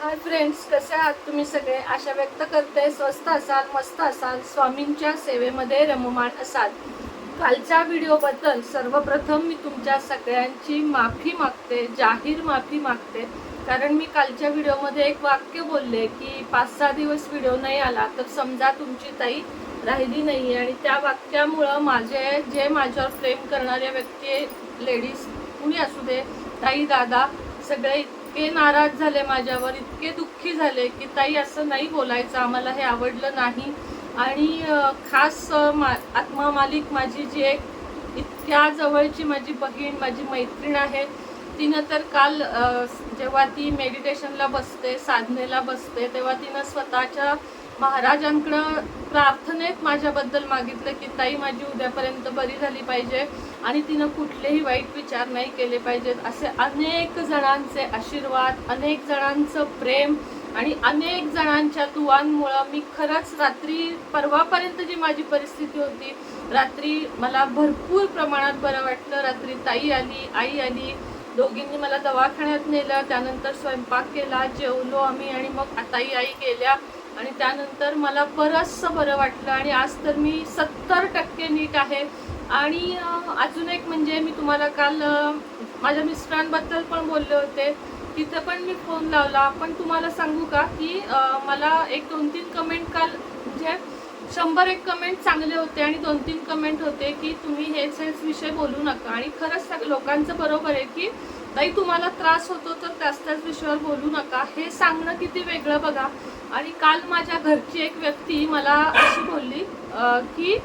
Hi friends कसे आहात तुम्ही सगळे? आशा व्यक्त करते. स्वस्त असाल मस्त असाल स्वामींच्या सेवेमध्ये रममाण असाल. कालच्या व्हिडिओबद्दल सर्वप्रथम मी तुमच्या सगळ्यांची माफी मागते जाहीर माफी मागते. कारण मी कालच्या व्हिडिओमध्ये एक वाक्य बोलले की पाच सहा दिवस व्हिडिओ नाही आला तर समजा तुमची ताई राहिली नाही आणि त्या वाक्यामुळं माझे जे माझ्यावर प्रेम करणाऱ्या व्यक्ती लेडीज कुणी असू दे ताई दादा सगळे इतके नाराज झाले माझ्यावर इतके दुःखी झाले की ताई असं नाही बोलायचं आम्हाला हे आवडलं नाही. आणि खास मा आत्मा मालिक माझी जी एक इतक्या जवळची माझी बहीण माझी मैत्रीण आहे तिनं तर काल जेव्हा ती मेडिटेशनला बसते साधनेला बसते तेव्हा तिनं स्वतःच्या महाराजांकडं प्रार्थनेत माझ्याबद्दल मागितलं की ताई माझी उद्यापर्यंत बरी झाली पाहिजे आणि तिनं कुठलेही वाईट विचार नाही केले पाहिजेत. असे अनेक जणांचे आशीर्वाद अनेक जणांचं प्रेम आणि अनेक जणांच्या दुवांमुळं मी खरंच रात्री परवापर्यंत जी माझी परिस्थिती होती रात्री मला भरपूर प्रमाणात बरं वाटलं. रात्री ताई आली आई आली दोघींनी मला दवाखान्यात नेलं त्यानंतर स्वयंपाक केला जेवलो आम्ही आणि मग ताई आई गेल्या. आणि त्यानंतर मला बरंचसं बरं वाटलं आणि आज तर मी सत्तर टक्के नीट आहे. आणि अजून एक म्हणजे मी तुम्हाला काल माझ्या मिस्टरांबद्दल पण बोलले होते. तिथं पण मी फोन लावला. पण तुम्हाला सांगू का की मला एक दोन तीन कमेंट काल म्हणजे शंभर एक कमेंट चांगले होते आणि दोन तीन कमेंट होते की तुम्ही हेच हेच विषय बोलू नका. आणि खरंच लोकांचं बरोबर आहे की ताई तुम्हाला त्रास होतो तर त्याच त्याच विषयावर बोलू नका. हे सांगणं किती वेगळं बघा. आणि काल माझ्या घरची एक व्यक्ती मला अशी बोलली की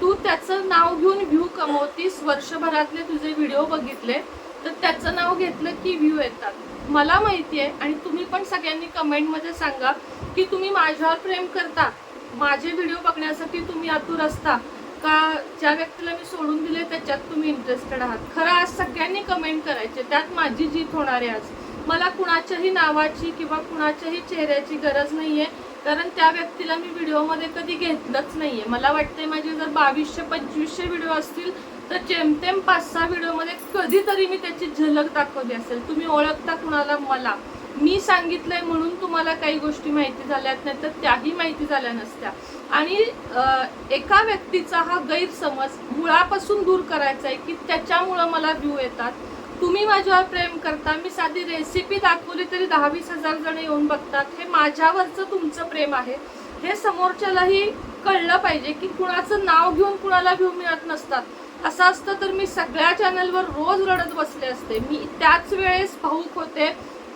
तू त्याचं नाव घेऊन व्ह्यू कमवतीस वर्षभरातले तुझे व्हिडिओ बघितले तर त्याचं नाव घेतलं की व्ह्यू येतात. मला माहिती आहे आणि तुम्ही पण सगळ्यांनी कमेंटमध्ये सांगा की तुम्ही माझ्यावर प्रेम करता माझे व्हिडिओ बघण्यासाठी तुम्ही आतुर असता का? ज्या व्यक्तीला मी सोडून दिले त्याच्यात तुम्ही इंटरेस्टेड आहात. खरं आज सगळ्यांनी कमेंट करायचे त्यात माझी जीत होणार आहे आज. मला कुणाच्याही नावाची किंवा कुणाच्याही चेहऱ्याची गरज नाही आहे कारण त्या व्यक्तीला मी व्हिडिओमध्ये कधी घेतलंच नाही आहे मला वाटते माझे जर बावीसशे पंचवीसशे व्हिडिओ असतील तर जेमतेम पाच सहा व्हिडिओमध्ये कधीतरी मी त्याची झलक दाखवली असेल. तुम्ही ओळखता कुणाला? मला. मी सांगितलंय म्हणून तुम्हाला काही गोष्टी माहिती झाल्यात नाही तर त्याही माहिती झाल्या नसत्या. आणि एका व्यक्तीचा हा गैरसमज मुळापासून दूर करायचा आहे की त्याच्यामुळं मला व्ह्यू येतात. तुम्ही माझ्यावर प्रेम करता मी साधी रेसिपी दाखवली तरी दहा वीस हजार जण येऊन बघतात. हे माझ्यावरचं तुमचं प्रेम आहे. हे समोरच्यालाही कळलं पाहिजे की कुणाचं नाव घेऊन कुणाला व्ह्यू मिळत नसतात. असं असतं तर मी सगळ्या चॅनलवर रोज रडत बसले असते. मी त्याच वेळेस भाऊक होते.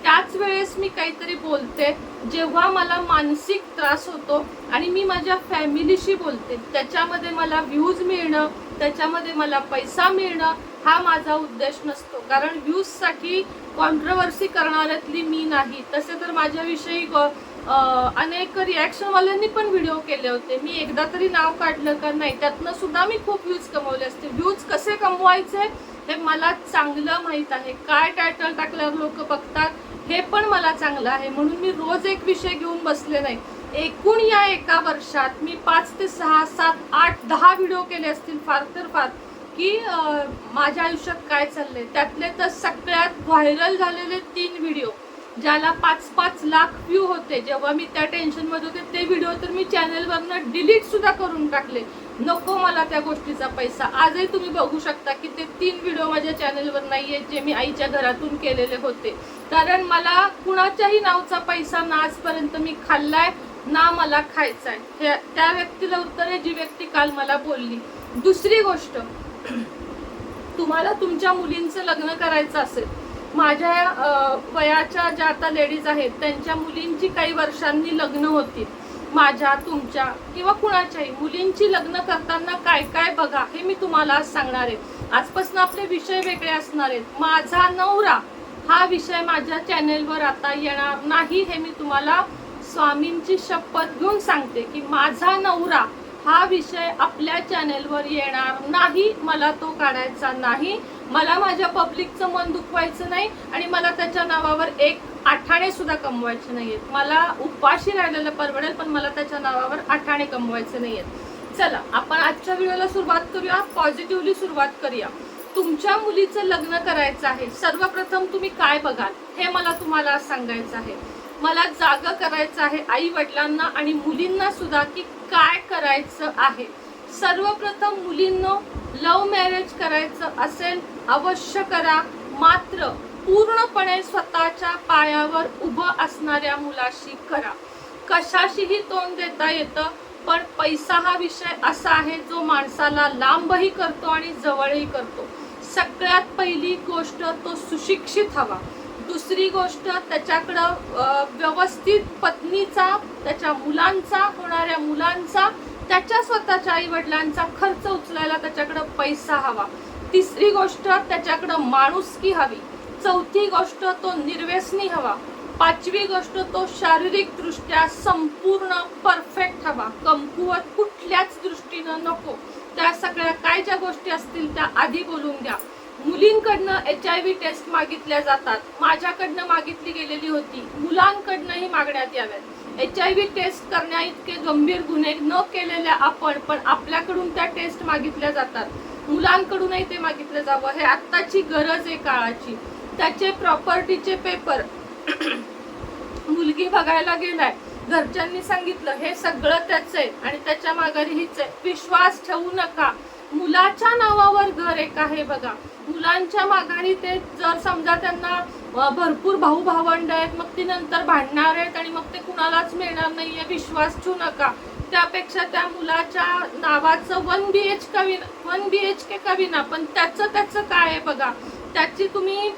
त्याच वेळेस मी काहीतरी बोलते जेव्हा मला मानसिक त्रास होतो आणि मी माझ्या फॅमिलीशी बोलते त्याच्यामध्ये मला व्ह्यूज मिळणं त्याच्यामध्ये मला पैसा मिळणं हा माझा उद्देश नसतो. कारण व्ह्यूजसाठी कॉन्ट्रोवर्सी करणाऱ्यातली मी नाही. तसे तर माझ्याविषयी ग- अनेक रिॲक्शनवाल्यांनी पण व्हिडिओ केले होते. मी एकदा तरी नाव काढलं का नाही त्यातनं सुद्धा मी खूप व्ह्यूज कमवले असते. व्ह्यूज कसे कमवायचे हे मला चांगलं माहीत आहे. काय टायटल टाकल्यावर लोक बघतात हे पण मला चांगलं आहे. म्हणून मी रोज एक विषय घेऊन बसले नाही. एकूण या एका वर्षात मी पाच ते सहा सात आठ दहा व्हिडिओ केले असतील फार तर फार की माझ्या आयुष्यात काय चाललंय? त्यातले तर सगळ्यात व्हायरल झालेले तीन व्हिडिओ ज्याला पाच पाच लाख व्ह्यू होते. जेव्हा मी त्या टेन्शनमध्ये होते ते व्हिडिओ तर मी चॅनलवरनं डिलीटसुद्धा करून टाकले. नको मला त्या गोष्टीचा पैसा. आजही तुम्ही बघू शकता की ते तीन व्हिडिओ माझ्या चॅनलवर नाही आहेत जे मी आईच्या घरातून केलेले होते. कारण मला कुणाच्याही नावचा पैसा ना आजपर्यंत मी खाल्लाय ना मला खायचा आहे हे त्या व्यक्तीला उत्तर आहे जी व्यक्ती काल मला बोलली. दुसरी गोष्ट तुम्हाला तुमच्या मुलींचं लग्न करायचं असेल माझ्या वयाच्या ज्या आता लेडीज आहेत त्यांच्या मुलींची काही वर्षांनी लग्न होतील. माझ्या तुमच्या किंवा कुणाच्याही मुलींची लग्न करताना काय काय बघा हे मी तुम्हाला आज सांगणार आहे. आजपासून आपले विषय वेगळे असणार आहेत. माझा नवरा हा विषय माझ्या चॅनेलवर आता येणार नाही हे मी तुम्हाला स्वामींची शपथ घेऊन सांगते की माझा नवरा हा विषय आपल्या चॅनेलवर येणार नाही मला तो काढायचा नाही. मला माझ्या पब्लिकचं मन दुखवायचं नाही आणि मला त्याच्या नावावर एक आठाणे सुद्धा कमवायचे नाहीयेत. मला उपाशी राहिलेलं परवडेल पण मला त्याच्या नावावर आठाणे कमवायचे नाहीयेत. चला आपण आजच्या व्हिडिओला सुरुवात करूया. पॉझिटिव्हली सुरुवात करूया. तुमच्या मुलीचं लग्न करायचं आहे सर्वप्रथम तुम्ही काय बघाल? हे मला तुम्हाला सांगायचं आहे. मला जाग करायचं आहे आई वडिलांना आणि मुलींना सुद्धा की काय करायचं आहे. सर्वप्रथम मुलींना लव्ह मॅरेज करायचं असेल अवश्य करा. मात्र पूर्णपणे स्वतःच्या पायावर उभं असणाऱ्या मुलाशी करा. कशाशीही तोंड देता येतं पण पैसा हा विषय असा आहे जो माणसाला लांबही करतो आणि जवळही करतो. सगळ्यात पहिली गोष्ट तो सुशिक्षित हवा. दुसरी गोष्ट त्याच्याकडं व्यवस्थित पत्नीचा त्याच्या मुलांचा होणाऱ्या मुलांचा त्याच्या स्वतःच्या आई वडिलांचा खर्च उचलायला त्याच्याकडं पैसा हवा. तिसरी गोष्ट त्याच्याकडं माणुसकी हवी. चौथी गोष्ट तो निर्व्यसनी हवा. पाचवी गोष्ट तो शारीरिकदृष्ट्या संपूर्ण परफेक्ट हवा. कमकुवत कुठल्याच दृष्टीनं नको. त्या सगळ्या काय ज्या गोष्टी असतील त्या आधी बोलून द्या. मुलींकडनं एच आय व्ही टेस्ट मागितल्या जातात. माझ्याकडनं मागितली गेलेली होती. मुलांकडनंही मागण्यात याव्यात. एच आय व्ही टेस्ट करण्या इतके गंभीर गुन्हे न केलेल्या आपण पण आपल्याकडून त्या टेस्ट मागितल्या जातात. मुलांकडूनही ते मागितलं जावं. हे आत्ताची गरज आहे काळाची. त्याचे प्रॉपर्टीचे पेपर मुलगी बघायला गेलाय. घरच्यांनी सांगितलं हे सगळं त्याच आहे आणि त्याच्या माघारी हीच आहे. विश्वास ठेवू नका. मुलाच्या नावावर घर एक आहे बघा. मुलांच्या माघारी ते जर समजा त्यांना भरपूर भाऊ भावंड आहेत मग ती नंतर भांडणार आहेत आणि मग ते कुणालाच मिळणार नाहीये. विश्वास ठेवू नका. त्यापेक्षा त्या मुलाच्या नावाचं one B H K one B H K कविना पण त्याचं त्याचं काय आहे बघा? त्याची तुम्ही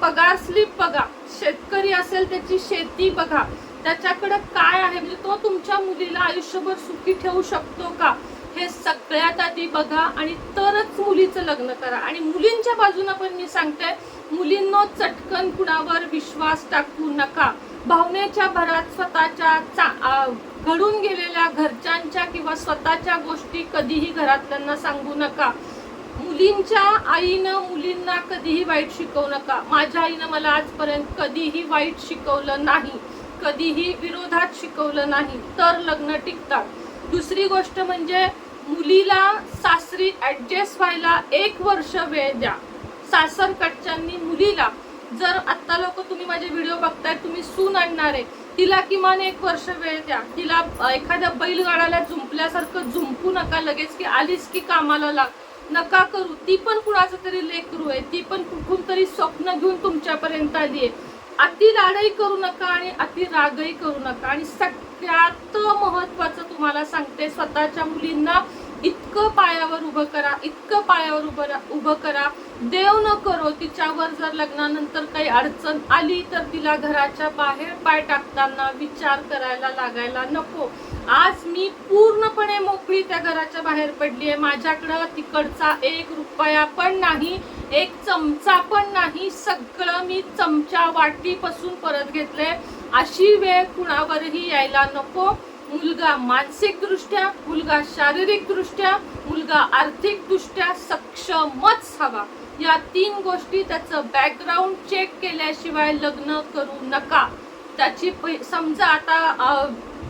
पगार स्लिप बघा. शेतकरी असेल त्याची शेती बघा. त्याच्याकडे काय आहे? म्हणजे तो तुमच्या मुलीला आयुष्यभर सुखी ठेवू शकतो का? हे सगळ्यात आधी बघा आणि तरच मुलीचं लग्न करा. आणि मुलींच्या बाजूनं पण मी सांगते मुलींनो चटकन कुणावर विश्वास टाकू नका. भावनेच्या भरात स्वतःच्या चा- घडून गेलेल्या घरच्यांच्या किंवा स्वतःच्या गोष्टी कधीही घरातल्यांना सांगू नका. मुलींच्या आईनं मुलींना कधीही वाईट शिकवू नका. माझ्या आईनं मला आजपर्यंत कधीही वाईट शिकवलं नाही. कधीही विरोधात शिकवलं नाही तर लग्न टिकतात. दुसरी गोष्ट म्हणजे मुलीला सासरी ॲडजस्ट व्हायला एक वर्ष वेळ द्या. सासरकडच्यांनी मुलीला जर आत्ता लोक तुम्ही माझे व्हिडिओ बघताय तुम्ही सून आणणार आहे तिला किमान एक वर्ष वेळ द्या. तिला एखाद्या बैलगाडाला झुंपल्यासारखं झुंपू नका लगेच की आलीच की कामाला लाग. नका करू. ती पण कुणाचं तरी लेकरू आहे. ती पण कुठून तरी स्वप्न घेऊन तुमच्यापर्यंत आली आहे. अति लाडही करू नका आणि अति रागही करू नका. आणि सगळ्यात महत्वाचं तुम्हाला सांगते स्वतःच्या मुलींना इतकं पायावर उभं करा इतकं पायावर उभं उभं करा. देव न करो तिच्यावर जर लग्नानंतर काही अडचण आली तर तिला घराच्या बाहेर पाय टाकताना विचार करायला लागायला नको. आज मी पूर्णपणे मोकळी त्या घराच्या बाहेर पडली आहे. माझ्याकडं तिकडचा एक रुपया पण नाही एक चमचा पण नाही. सगळं मी चमचा वाटीपासून परत घेतलंय. अशी वेळ कुणावरही यायला नको. मुलगा मानसिक दृष्ट्या मुलगा शारीरिक दृष्ट्या मुलगा आर्थिक दृष्ट्या सक्षमच हवा. या तीन गोष्टी त्याचं बॅकग्राऊंड चेक केल्याशिवाय लग्न करू नका. त्याची समजा आता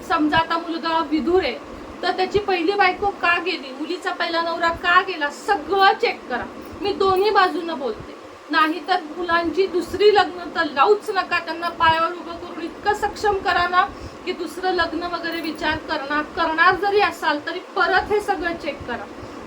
समजा आता मुलगा विधूर आहे तर त्याची पहिली बायको का गेली? मुलीचा पहिला नवरा का गेला? सगळं चेक करा. मी दोन्ही बाजूनं बोलते. नाही तर मुलांची दुसरी लग्न तर लावूच नका. त्यांना पायावर उभं करून इतकं सक्षम करा ना की दुसरं लग्न वगैरे विचार करणार करणार जरी असाल तरी परत हे सगळं चेक करा.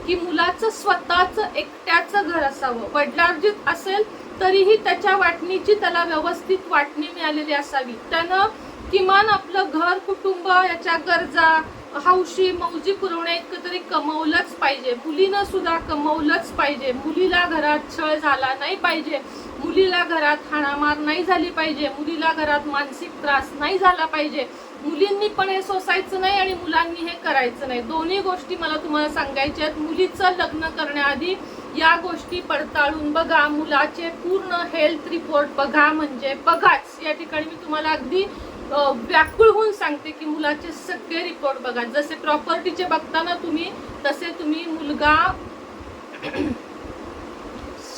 की मुलाचं स्वतःचं एकट्याचं घर असावं. वडिलार्जित असेल तरीही त्याच्या वाटणीची त्याला व्यवस्थित वाटणी मिळालेली असावी. त्यानं किमान आपलं घर कुटुंब याच्या गरजा हौशी मौजी पुरवणे इतकं तरी कमवलंच पाहिजे. मुलीनं सुद्धा कमवलंच पाहिजे. मुलीला घरात छळ झाला नाही पाहिजे. मुलीला घरात हाणामार नाही झाली पाहिजे. मुलीला घरात मानसिक त्रास नाही झाला पाहिजे. मुलींनी पण हे सोसायचं नाही आणि मुलांनी हे करायचं नाही. दोन्ही गोष्टी मला तुम्हाला सांगायच्या आहेत. मुलीचं लग्न करण्याआधी या गोष्टी पडताळून बघा. मुलाचे पूर्ण हेल्थ रिपोर्ट बघा म्हणजे बघाच. या ठिकाणी मी तुम्हाला अगदी व्याकुळ होऊन सांगते की मुलाचे सगळे रिपोर्ट बघा. जसे प्रॉपर्टीचे बघताना तुम्ही तसे तुम्ही मुलगा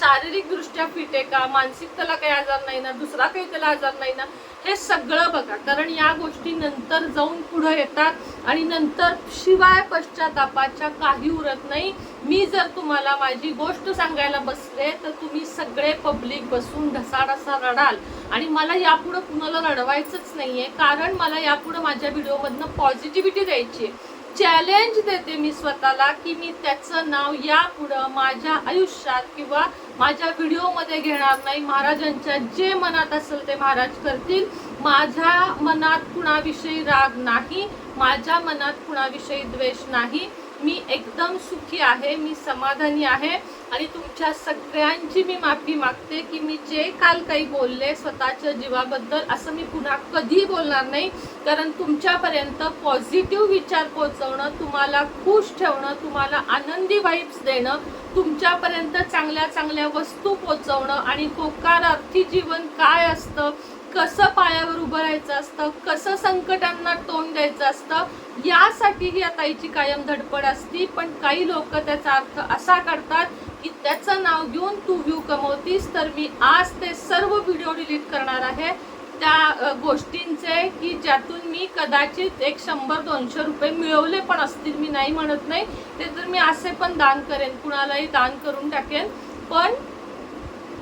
शारीरिक दृष्ट्या फिट आहे का? मानसिक त्याला काही आजार नाही ना? दुसरा काही त्याला आजार नाही ना? हे सगळं बघा. कारण या गोष्टी नंतर जाऊन पुढं येतात आणि नंतर शिवाय पश्चातापाच्या काही उरत नाही. मी जर तुम्हाला माझी गोष्ट सांगायला बसले तर तुम्ही सगळे पब्लिक बसून ढसाढसा रडाल. आणि मला यापुढं कुणाला रडवायचंच नाही आहे कारण मला यापुढं माझ्या व्हिडिओमधनं पॉझिटिव्हिटी द्यायची आहे चॅलेंज देते मी स्वतःला की मी त्याचं नाव यापुढं माझ्या आयुष्यात किंवा माझ्या व्हिडिओमध्ये घेणार नाही. महाराजांच्या जे मनात असेल ते महाराज करतील. माझ्या मनात कुणाविषयी राग नाही. माझ्या मनात कुणाविषयी द्वेष नाही. मी एकदम सुखी आहे. मी समाधानी आहे. आणि तुमच्या सगळ्यांची मी माफी मागते की मी जे काल काही बोलले स्वतःच्या जीवाबद्दल असं मी पुन्हा कधी बोलणार नाही. कारण तुमच्यापर्यंत पॉझिटिव्ह विचार पोचवणं तुम्हाला खुश ठेवणं तुम्हाला आनंदी वाईब्स देणं तुमच्यापर्यंत चांगल्या चांगल्या वस्तू पोचवणं आणि होकारार्थी जीवन काय असतं कसं पायावर उभं राहायचं असतं कसं संकटांना तोंड द्यायचं असतं यासाठी ही ताईची कायम धडपड असती पण काही लोक त्याचा अर्थ असा करतात की त्याचं नाव घेऊन तू व्ह्यू कमवतीस तर मी आज ते सर्व व्हिडिओ डिलीट करणार आहे. त्या गोष्टींचे की ज्यातून मी कदाचित एक शंभर दोनशे रुपये मिळवले पण असतील मी नाही म्हणत नाही. ते तर मी असे पण दान करेन कुणालाही दान करून टाकेन. पण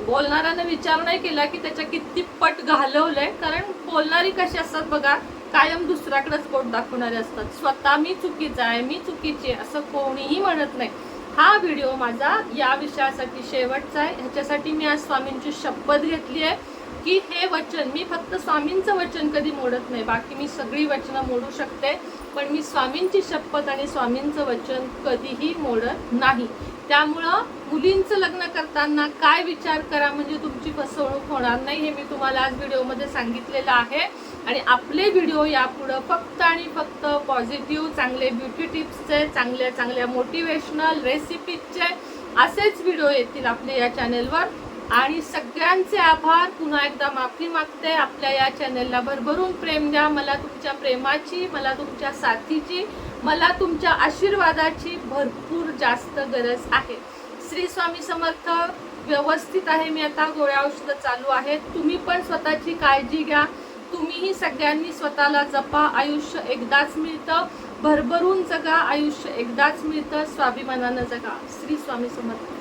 बोलणाऱ्यानं विचार नाही केला की त्याच्या किती पट घालवलंय कारण बोलणारी कशी असतात बघा कायम दुसऱ्याकडेच बोट दाखवणारे असतात. स्वतः मी चुकीचा आहे मी चुकीची आहे असं कोणीही म्हणत नाही. हा व्हिडिओ माझा या विषयासाठी शेवटचा आहे. ह्याच्यासाठी मी आज स्वामींची शपथ घेतली आहे की हे वचन मी फक्त स्वामींचं वचन कधी मोडत नाही. बाकी मी सगळी वचनं मोडू शकते पण मी स्वामींची शपथ आणि स्वामींचं वचन कधीही मोडत नाही. त्यामुळं मुलींचं लग्न करताना काय विचार करा म्हणजे तुमची फसवणूक होणार नाही हे मी तुम्हाला आज व्हिडिओमध्ये सांगितलेलं आहे. आणि आपले व्हिडिओ यापुढं फक्त आणि फक्त पॉझिटिव्ह चांगले ब्युटी टिप्सचे चांगल्या चांगल्या मोटिवेशनल रेसिपीजचे असेच व्हिडिओ येतील आपल्या या चॅनेलवर आणि सगळ्यांचे आभार. पुन्हा एकदा माफी मागते. आपल्या या चॅनेलला भरभरून प्रेम द्या. मला तुमच्या प्रेमाची मला तुमच्या साथीची मला तुमच्या आशीर्वादाची भरपूर जास्त गरज आहे. श्री स्वामी समर्थ व्यवस्थित आहे. मी आता गोळ्या औषधं चालू आहेत. तुम्ही पण स्वतःची काळजी घ्या. तुम्हीही सगळ्यांनी स्वतःला जपा. आयुष्य एकदाच मिळतं. भरभरून जगा. आयुष्य एकदाच मिळतं. स्वाभिमानानं जगा. श्री स्वामी समर्थ.